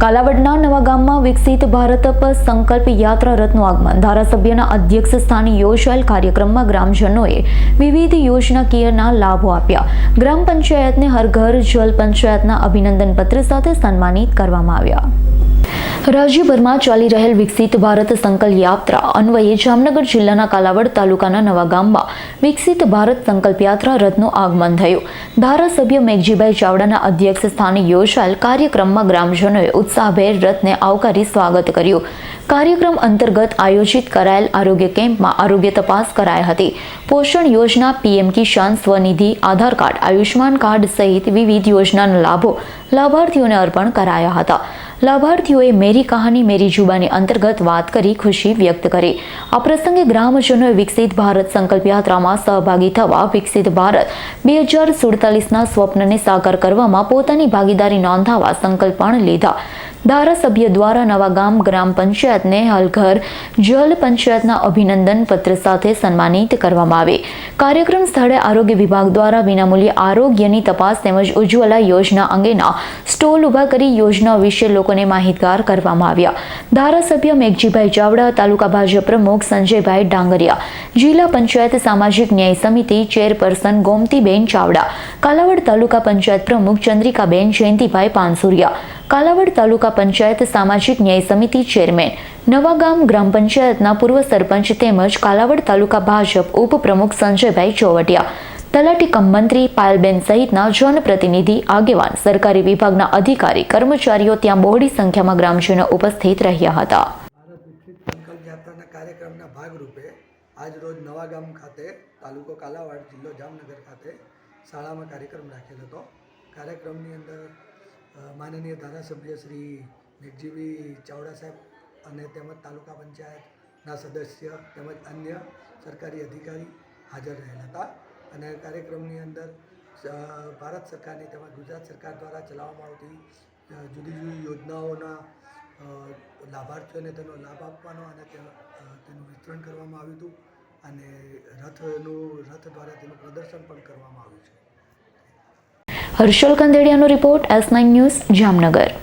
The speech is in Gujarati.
કાલાવડના નવા ગામમાં વિકસિત ભારત પર સંકલ્પ યાત્રા રથનું આગમન. ધારાસભ્યના અધ્યક્ષ સ્થાને યોજાયેલ કાર્યક્રમમાં ગ્રામજનોએ વિવિધ યોજનાકીયના લાભો આપ્યા. ગ્રામ પંચાયતને હર ઘર જલ પંચાયતના અભિનંદન પત્ર સાથે સન્માનિત કરવામાં આવ્યા. રાજ્યભરમાં ચાલી રહેલ વિકસિત ભારત સંકલ્પ યાત્રા અન્વયે જામનગર જિલ્લાના કાલાવડ તાલુકાના નવા ગામમાં વિકસિત ભારત સંકલ્પ યાત્રા રથનું આગમન થયું. ધારાસભ્ય મેઘજીભાઈ ચાવડાના અધ્યક્ષ સ્થાને યોજાયેલ કાર્યક્રમમાં ગ્રામજનોએ ઉત્સાહભેર રથને આવકારી સ્વાગત કર્યું. કાર્યક્રમ અંતર્ગત આયોજિત કરાયેલ આરોગ્ય કેમ્પમાં આરોગ્ય તપાસ કરાઈ હતી. પોષણ યોજના PM Kisan Svanidhi, Aadhaar card Ayushman card સહિત વિવિધ યોજનાના લાભો લાભાર્થીઓને અર્પણ કરાયા હતા. લાભાર્થીઓએ મેરી કહાની, મેરી જુબાની અંતર્ગત વાત કરી, ખુશી વ્યક્ત કરી. આ પ્રસંગે ગ્રામજનોએ વિકસિત ભારત સંકલ્પ યાત્રામાં સહભાગી થવા વિકસિત ભારત બે હજાર સુડતાલીસના સ્વપ્નને સાકાર કરવામાં પોતાની ભાગીદારી નોંધાવા સંકલ્પ પણ લીધા. ધારાસભ્ય દ્વારા નવા ગામ, ગ્રામ પંચાયતને હલઘર જલ પંચાયતના અભિનંદન પત્ર સાથે સન્માનિત કરવામાં આવે. કાર્યક્રમ સ્થળે આરોગ્ય વિભાગ દ્વારા વિનામૂલ્યે આરોગ્યની તપાસ તેમજ ઉજ્જવલા યોજના અંગેના સ્ટોલ ઊભા કરી યોજના વિશે લોકોને માહિતગાર કરવામાં આવ્યા. ધારાસભ્ય મેઘજીભાઈ ચાવડા, તાલુકા ભાજપ પ્રમુખ સંજયભાઈ ડાંગરિયા, જિલ્લા પંચાયત સામાજિક ન્યાય સમિતિ ચેરપર્સન ગોમતીબેન ચાવડા, કાલાવડ તાલુકા પંચાયત પ્રમુખ ચંદ્રિકાબેન જયંતિભાઈ પાનસુરિયા કાલાવડ તાલુકા પંચાયત સામાજિક ન્યાય સમિતિ ચેરમેન. નવાગામ ગ્રામ પંચાયતના પૂર્વ સરપંચ તેમજ કાલાવડ તાલુકા ભાજપ ઉપપ્રમુખ સંજયભાઈ ચોવટિયા. તલાટી કમ મંત્રી પાયલબેન સહિતના જનપ્રતિનિધિ, આગેવાન, સરકારી વિભાગના અધિકારી, કર્મચારીઓ ત્યાં બહોળી સંખ્યામાં ગ્રામજનો ઉપસ્થિત રહ્યા હતા. કાર્યક્રમના ભાગરૂપે આજ રોજ નવા ખાતે તાલુકો કાલાવાડ જિલ્લો જામનગર ખાતે શાળામાં કાર્યક્રમ રાખેલ હતો. કાર્યક્રમની અંદર માનનીય ધારાસભ્ય શ્રી મેઘજીભાઈ ચાવડા સાહેબ અને તેમજ તાલુકા પંચાયતના સદસ્ય તેમજ અન્ય સરકારી અધિકારી હાજર રહેલા હતા. અને કાર્યક્રમની અંદર ભારત સરકારની તેમજ ગુજરાત સરકાર દ્વારા ચલાવવામાં આવતી જુદી જુદી યોજનાઓના લાભાર્થીઓને તેનો લાભ આપવાનો અને તેનું વિતરણ કરવામાં આવ્યું હતું. અને રથનું, રથ દ્વારા તેનું પ્રદર્શન પણ કરવામાં આવ્યું છે. Harshal કંદેડિયાનો report S nine news Jamnagar.